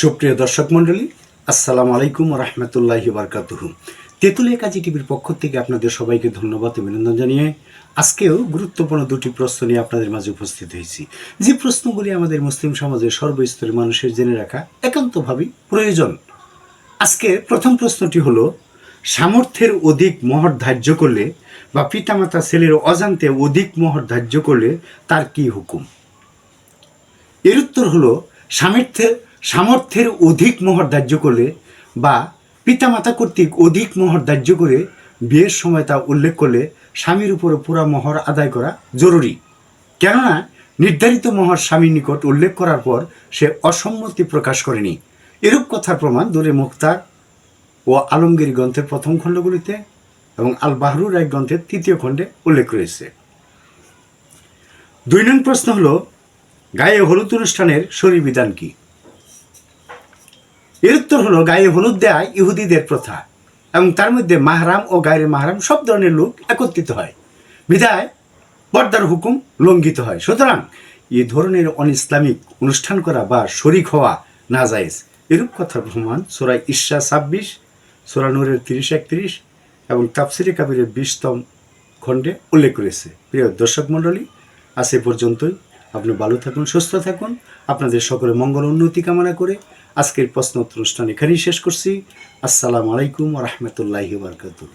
সুপ্রিয় দর্শক মণ্ডলী, আসসালামু আলাইকুম রহমতুল্লাহি বারকাতুহ। তেঁতুলিয়া কাজী টিভির পক্ষ থেকে আপনাদের সবাইকে ধন্যবাদ অভিনন্দন জানিয়ে আজকেও গুরুত্বপূর্ণ দুটি প্রশ্ন নিয়ে আপনাদের মাঝে উপস্থিত হয়েছি। যে প্রশ্নগুলি আমাদের মুসলিম সমাজের সর্বস্তরের মানুষের জেনে রাখা একান্তভাবেই প্রয়োজন। আজকে প্রথম প্রশ্নটি হলো, সামর্থ্যের অধিক মহর ধার্য করলে বা পিতামাতা ছেলের অজান্তে অধিক মহর ধার্য করলে তার কি হুকুম? এর উত্তর হলো সামর্থ্যের সামর্থ্যের অধিক মোহর ধার্য করলে বা পিতামাতা কর্তৃক অধিক মোহর ধার্য করে বিয়ের সময় তা উল্লেখ করলে স্বামীর উপরে পুরা মোহর আদায় করা জরুরি। কেননা নির্ধারিত মোহর স্বামীর নিকট উল্লেখ করার পর সে অসম্মতি প্রকাশ করেনি। এরূপ কথার প্রমাণ দূরে মুক্তার ও আলমগীর গ্রন্থের প্রথম খণ্ডগুলিতে এবং আল বাহরুর এক গ্রন্থের তৃতীয় খণ্ডে উল্লেখ রয়েছে। দুই নং প্রশ্ন হল, গায়ে হলুদ অনুষ্ঠানের শরীর বিধান কি? এর উত্তর হলো গায়ে হলুদ দেয়া ইহুদিদের প্রথা এবং তার মধ্যে মাহরাম ও গায়ের মাহরাম সব ধরনের লোক একত্রিত হয়। বিধায় পর্দার হুকুম লঙ্ঘিত হয়। সুতরাং এ ধরনের অন ইসলামিক অনুষ্ঠান করা বা শরিক হওয়া না জায়েজ এরূপ কথার প্রমাণ সোরা ঈশা ছাব্বিশ, সোরা নূরের তিরিশ, একত্রিশ এবং তাফসিরে কাবিরের বিশতম খণ্ডে উল্লেখ করেছে। প্রিয় দর্শক মণ্ডলী, আজ এ পর্যন্তই। আপনি ভালো থাকুন, সুস্থ থাকুন। আপনাদের সকলে মঙ্গল উন্নতি কামনা করে আজকের প্রশ্ন অনুষ্ঠান এখানেই শেষ করছি। আসসালামু আলাইকুম রহমতুল্লাহি বারকাতুহ।